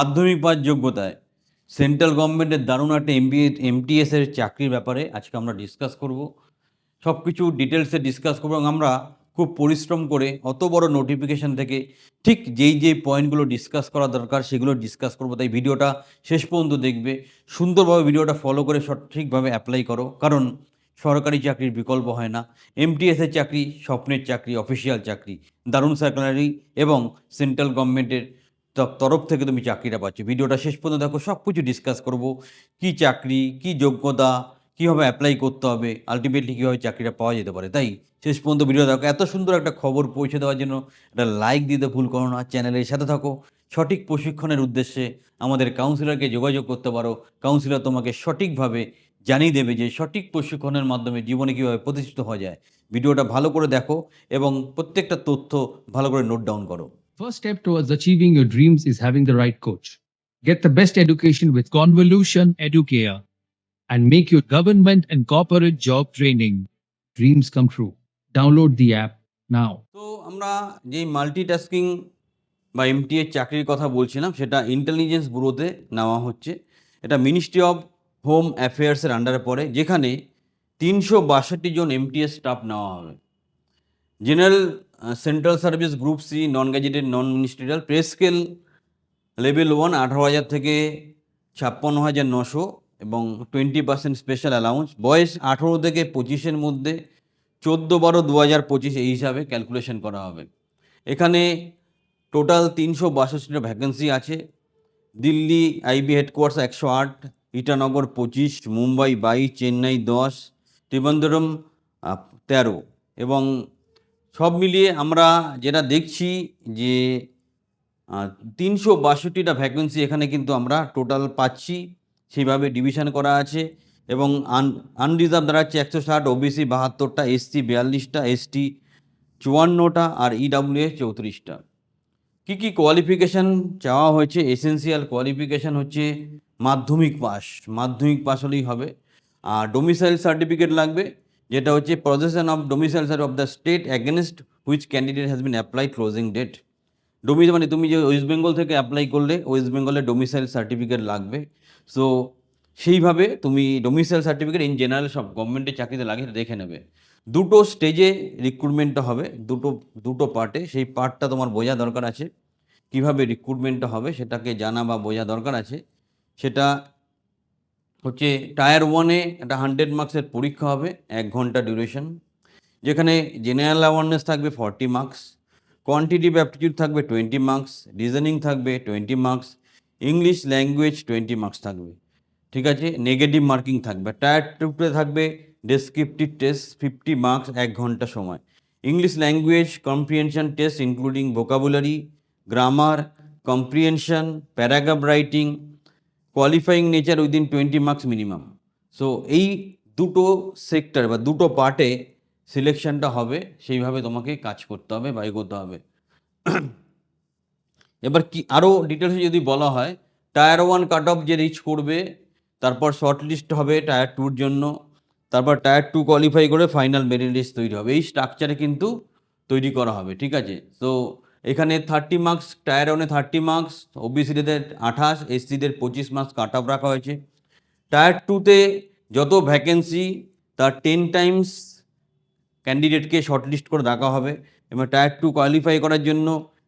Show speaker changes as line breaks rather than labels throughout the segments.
মাধ্যমিক পাস যোগ্যতায়। সেন্ট্রাল গভর্নমেন্টের দারুণ একটা এমবিএ এমটিএস এর চাকরির ব্যাপারে আজকে আমরা ডিসকাস করব। সব কিছু ডিটেলসে ডিসকাস করব এবং আমরা খুব পরিশ্রম করে অত বড় নোটিফিকেশান থেকে ঠিক যেই যেই পয়েন্টগুলো ডিসকাস করা দরকার সেগুলো ডিসকাস করব। তাই ভিডিওটা শেষ পর্যন্ত দেখবে। সুন্দরভাবে ভিডিওটা ফলো করে সঠিকভাবে অ্যাপ্লাই করো। কারণ সরকারি চাকরির বিকল্প হয় না। এমটিএসের চাকরি, স্বপ্নের চাকরি অফিসিয়াল চাকরি, দারুণ স্যালারি এবং সেন্ট্রাল গভর্নমেন্টের তরফ থেকে তুমি চাকরিটা পাচ্ছ। ভিডিওটা শেষ পর্যন্ত দেখো, সব কিছু ডিসকাস করব। কি চাকরি, কি যোগ্যতা, কীভাবে অ্যাপ্লাই করতে হবে আলটিমেটলি কীভাবে চাকরিটা পাওয়া যেতে পারে, তাই? শেষ পর্যন্ত ভিডিও দেখো। এত সুন্দর একটা খবর পৌঁছে দেওয়ার জন্য একটা লাইক দিতে ভুল করো না চ্যানেলের সাথে থাকো। সঠিক প্রশিক্ষণের উদ্দেশ্যে আমাদের কাউন্সিলরকে যোগাযোগ করতে পারো। কাউন্সিলর তোমাকে সঠিকভাবে জানিয়ে দেবে যে সঠিক প্রশিক্ষণের মাধ্যমে জীবনে কীভাবে প্রতিষ্ঠিত হওয়া যায়। ভিডিওটা ভালো করে দেখো এবং প্রত্যেকটা তথ্য ভালো করে নোট ডাউন করো।
First step towards achieving your dreams is having the right coach. Get the best education with Convolution Educare and make your government and corporate job training dreams come true. Download the app now.
তো আমরা যেই multitasking বা এমটিএর চাকরির কথা বলছিলাম সেটা intelligence ব্যুরোতে নেওয়া হচ্ছে এটা মিনিস্ট্রি অফ হোম অ্যাফেয়ার্সের আন্ডারে পড়ে যেখানে তিনশো বাষট্টি জন এমটিএস স্টাফ নেওয়া হবে general central service group C non gazetted non ministerial pay scale level one আঠারো হাজার থেকে ছাপ্পান্ন হাজার নশো এবং টোয়েন্টি পার্সেন্ট স্পেশাল অ্যালাউন্স বয়স আঠেরো থেকে পঁচিশের মধ্যে, চোদ্দ বারো দু হাজার পঁচিশ এই হিসাবে ক্যালকুলেশন করা হবে। এখানে টোটাল তিনশো বাষট্টিটা ভ্যাকেন্সি আছে। দিল্লি আইবি হেডকোয়ার্টার্স একশো আট, ইটানগর পঁচিশ, মুম্বাই বাইশ, চেন্নাই দশ ত্রিবন্দরম তেরো এবং সব মিলিয়ে আমরা যেটা দেখছি যে তিনশো বাষট্টিটা ভ্যাকেন্সি এখানে কিন্তু আমরা টোটাল পাচ্ছি। সেইভাবে ডিভিশন করা আছে এবং আন আনরিজার্ভ দাঁড়াচ্ছে একশো ষাট ও ওবিসি বাহাত্তরটা এসসি বিয়াল্লিশটা এসটি চুয়ান্নটা আর ইডাব্লিউ চৌত্রিশটা। কী কী কোয়ালিফিকেশান চাওয়া হয়েছে? এসেন্সিয়াল কোয়ালিফিকেশান হচ্ছে মাধ্যমিক পাস মাধ্যমিক পাস হলেই হবে। আর ডোমিসাইল সার্টিফিকেট লাগবে। যেটা হচ্ছে possession of domicile certificate of the state against which candidate has been apply closing date ডোমিস মানে তুমি যে ওয়েস্ট বেঙ্গল থেকে অ্যাপ্লাই করলে ওয়েস্ট বেঙ্গলের ডোমিসাইল সার্টিফিকেট লাগবে। সো সেইভাবে তুমি ডোমিসাইল সার্টিফিকেট ইন জেনারেল সব গভর্নমেন্টের চাকরিতে লাগে দেখে নেবে। দুটো স্টেজে রিক্রুটমেন্টটা হবে, দুটো দুটো পার্টে সেই পার্টটা তোমার বোঝা দরকার আছে। কীভাবে রিক্রুটমেন্টটা হবে সেটাকে জানা বা বোঝা দরকার আছে। সেটা হচ্ছে টায়ার ওয়ানে একটা হান্ড্রেড মার্কসের পরীক্ষা হবে, এক ঘণ্টা ডিউরেশন যেখানে জেনারেল অ্যাওয়ারনেস থাকবে ফর্টি মার্কস কোয়ান্টিটিভ অ্যাপটিটিউড থাকবে টোয়েন্টি মার্কস রিজনিং থাকবে twenty marks English language twenty marks থাকবে, ঠিক আছে? নেগেটিভ মার্কিং থাকবে, টায়ার টুতে থাকবে ডেসক্রিপটিভ টেস্ট ফিফটি মার্কস এক ঘণ্টা সময়। English language comprehension test including vocabulary grammar comprehension paragraph writing qualifying nature within twenty marks minimum so এই দুটো সেক্টর বা দুটো পার্টে সিলেকশনটা হবে, সেইভাবে তোমাকে কাজ করতে হবে বা এগোতে হবে। এবার কি আরও ডিটেলসে যদি বলা হয় টায়ার ওয়ান কাট অফ যে রিচ করবে, তারপর শর্ট লিস্ট হবে টায়ার টুর জন্য, তারপর টায়ার টু কোয়ালিফাই করে ফাইনাল মেরিট লিস্ট তৈরি হবে। এই স্ট্রাকচারে কিন্তু তৈরি করা হবে, ঠিক আছে? তো এখানে থার্টি মার্কস টায়ার ওয়ানে থার্টি মার্কস ওবিসিদের আঠাশ এসসিদের পঁচিশ মার্কস কাট অফ রাখা হয়েছে। টায়ার টুতে যত ভ্যাকেন্সি তার টেন টাইমস ক্যান্ডিডেটকে শর্টলিস্ট করে রাখা হবে। এবং টায়ার টু কোয়ালিফাই করার জন্য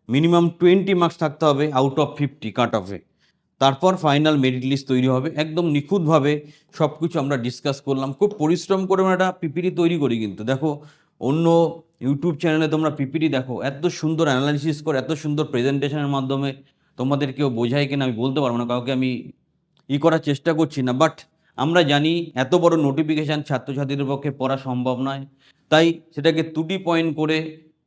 মিনিমাম টোয়েন্টি মার্কস থাকতে হবে আউট অফ ফিফটি কাট অফে তারপর ফাইনাল মেরিট লিস্ট তৈরি হবে। একদম নিখুঁতভাবে সব কিছু আমরা ডিসকাস করলাম। খুব পরিশ্রম করে আমরা একটা পিপিটি তৈরি করি কিন্তু। দেখো, অন্য ইউটিউব চ্যানেলে তোমরা পিপিটি দেখো, এত সুন্দর অ্যানালাইসিস করে, এত সুন্দর প্রেজেন্টেশনের মাধ্যমে তোমাদের কেউ বোঝায় কিনা আমি বলতে পারব না, কাউকে আমি ই করার চেষ্টা করছি না বাট আমরা জানি এত বড় নোটিফিকেশান ছাত্রছাত্রীদের পক্ষে পড়া সম্ভব নয়, তাই সেটাকে ত্রুটি পয়েন্ট করে,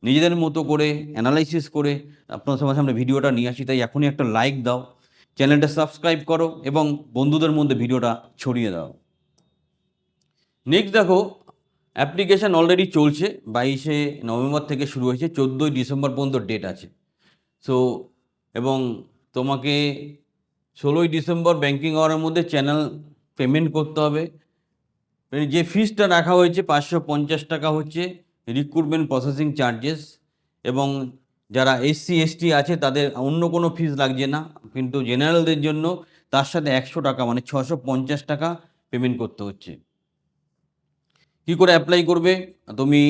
নিজেদের মতো করে অ্যানালাইসিস করে আপনার সবার সামনে ভিডিওটা নিয়ে আসি, তাই এখনই একটা লাইক দাও, চ্যানেলটা সাবস্ক্রাইব করো এবং বন্ধুদের মধ্যে ভিডিওটা ছড়িয়ে দাও। নেক্সট দেখো অ্যাপ্লিকেশান অলরেডি চলছে, বাইশে নভেম্বর থেকে শুরু হয়েছে, চোদ্দোই ডিসেম্বর পর্যন্ত ডেট আছে। সো এবং তোমাকে ষোলোই ডিসেম্বর ব্যাঙ্কিং আওয়ারের মধ্যে চ্যানেল পেমেন্ট করতে হবে। মানে যে ফিসটা রাখা হয়েছে, পাঁচশো পঞ্চাশ টাকা হচ্ছে রিক্রুটমেন্ট প্রসেসিং চার্জেস এবং যারা এসসি এসটি আছে, তাদের অন্য কোনো ফিস লাগছে না। কিন্তু জেনারেলদের জন্য তার সাথে একশো টাকা মানে ছশো পঞ্চাশ টাকা পেমেন্ট করতে হচ্ছে। কী করে অ্যাপ্লাই করবে? তুমি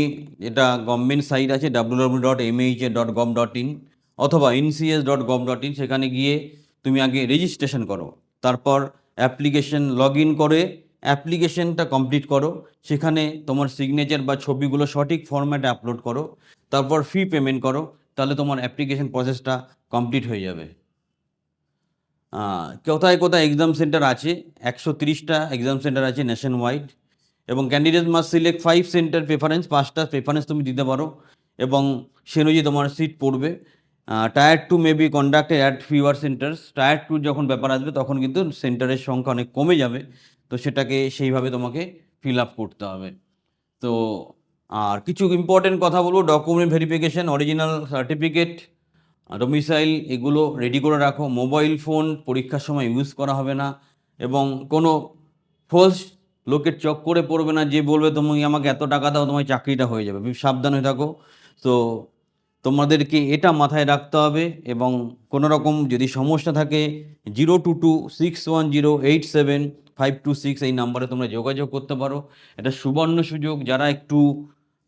এটা গভর্নমেন্ট সাইট আছে W W dot MHA dot gov dot in অথবা NCS dot gov dot in সেখানে গিয়ে তুমি আগে রেজিস্ট্রেশন করো। তারপর অ্যাপ্লিকেশন লগ ইন করে অ্যাপ্লিকেশনটা কমপ্লিট করো। সেখানে তোমার সিগনেচার বা ছবিগুলো সঠিক ফরম্যাটে আপলোড করো। তারপর ফি পেমেন্ট করো, তাহলে তোমার অ্যাপ্লিকেশন প্রসেসটা কমপ্লিট হয়ে যাবে। কোথায় কোথায় এক্সাম সেন্টার আছে? একশো তিরিশটা এক্সাম সেন্টার আছে ন্যাশন ওয়াইড এবং candidate must select five centre preference পাঁচটা প্রেফারেন্স তুমি দিতে পারো। এবং সে অনুযায়ী তোমার সিট পড়বে। Tier two may be conducted at fewer centres tier two যখন ব্যাপার আসবে, তখন কিন্তু সেন্টারের সংখ্যা অনেক কমে যাবে। তো সেটাকে সেইভাবে তোমাকে ফিল আপ করতে হবে। তো, আর কিছু ইম্পর্টেন্ট কথা বলব document verification original certificate domicile এগুলো রেডি করে রাখো। মোবাইল ফোন পরীক্ষার সময় ইউজ করা হবে না। এবং কোনো ফলস লোকের চক্করে পড়বে না, যে বলবে তুমি আমাকে এত টাকা দাও, তোমার চাকরিটা হয়ে যাবে। সাবধান থাকো। তো তোমাদেরকে এটা মাথায় রাখতে হবে এবং কোনো রকম যদি সমস্যা থাকে, zero two two six one zero eight seven five two six এই নাম্বারে তোমরা যোগাযোগ করতে পারো। এটা সুবর্ণ সুযোগ। যারা একটু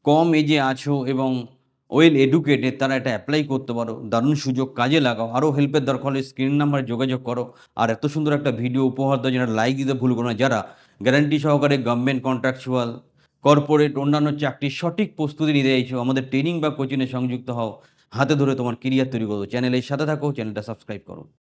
কম এজে আছো এবং ওয়েল এডুকেটেড, তারা এটা অ্যাপ্লাই করতে পারো। দারুণ সুযোগ, কাজে লাগাও। আরও হেল্পের দরকার হলে স্ক্রিন নাম্বারে যোগাযোগ করো। আর এত সুন্দর একটা ভিডিও উপহার দাও যেটা লাইক দিতে ভুল করো না। যারা গ্যারান্টি সহকারে গভর্নমেন্ট কন্ট্রাকচুয়াল কর্পোরেট অন্যান্য চাকরির সঠিক প্রস্তুতি নিতে চাইছো, আমাদের ট্রেনিং বা কোচিংয়ে সংযুক্ত হও, হাতে ধরে তোমার কেরিয়ার তৈরি করো চ্যানেলের সাথে থাকো চ্যানেলটা সাবস্ক্রাইব করো।